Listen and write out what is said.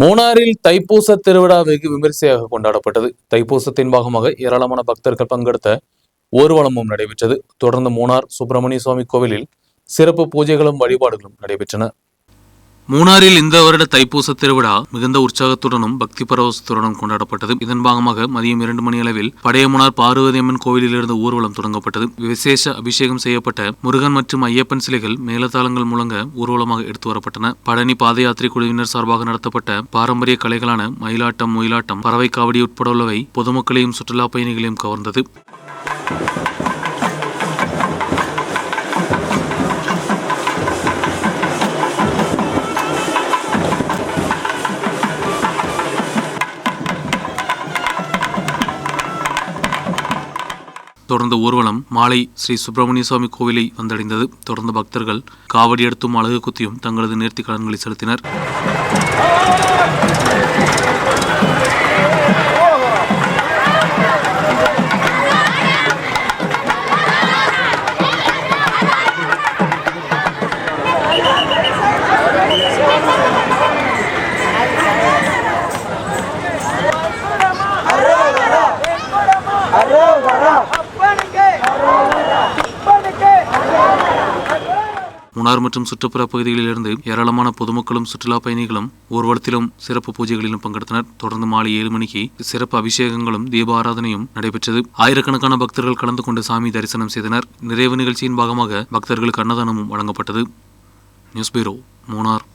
மூணாறில் தைப்பூச திருவிழா வெகு விமரிசையாக கொண்டாடப்பட்டது. தைப்பூசத்தின் பாகமாக ஏராளமான பக்தர்கள் பங்கெடுத்த ஊர்வலமும் நடைபெற்றது. தொடர்ந்து மூணார் சுப்பிரமணிய சுவாமி கோவிலில் சிறப்பு பூஜைகளும் வழிபாடுகளும் நடைபெற்றன. மூணாறில் இந்த வருட தைப்பூச திருவிழா மிகுந்த உற்சாகத்துடனும் பக்தி பரவசத்துடனும் கொண்டாடப்பட்டது. இதன் பாகமாக மதியம் இரண்டு மணி அளவில் படையமுனார் பார்வதியம்மன் கோவிலிலிருந்து ஊர்வலம் தொடங்கப்பட்டது. விசேஷ அபிஷேகம் செய்யப்பட்ட முருகன் மற்றும் ஐயப்பன் சிலைகள் மேலதாளங்கள் முழங்க ஊர்வலமாக எடுத்து வரப்பட்டன. பழனி பாத யாத்திரை குழுவினர் சார்பாக நடத்தப்பட்ட பாரம்பரிய கலைகளான மயிலாட்டம் ஒயிலாட்டம் பறவை காவடி உட்பட உள்ளவை பொதுமக்களையும் சுற்றுலா பயணிகளையும் கவர்ந்தது. தொடர்ந்து ஊர்வலம் மாலை ஸ்ரீ சுப்பிரமணிய சுவாமி கோவிலை வந்தடைந்தது. தொடர்ந்து பக்தர்கள் காவடி எடுத்தும் அழகு குத்தியும் தங்களது நேர்த்தி கடன்களை செலுத்தினர். முனார் மற்றும் சுற்றுப்புற பகுதிகளிலிருந்து ஏராளமான பொதுமக்களும் சுற்றுலா பயணிகளும் ஊர்வலத்திலும் சிறப்பு பூஜைகளிலும் பங்கெடுத்தனர். தொடர்ந்து மாலை ஏழு மணிக்கு சிறப்பு அபிஷேகங்களும் தீப ஆராதனையும் நடைபெற்றது. ஆயிரக்கணக்கான பக்தர்கள் கலந்து கொண்டு சாமி தரிசனம் செய்தனர். நிறைவு நிகழ்ச்சியின் பாகமாக பக்தர்களுக்கு அன்னதானமும் வழங்கப்பட்டது. நியூஸ் பீரோ மூனார்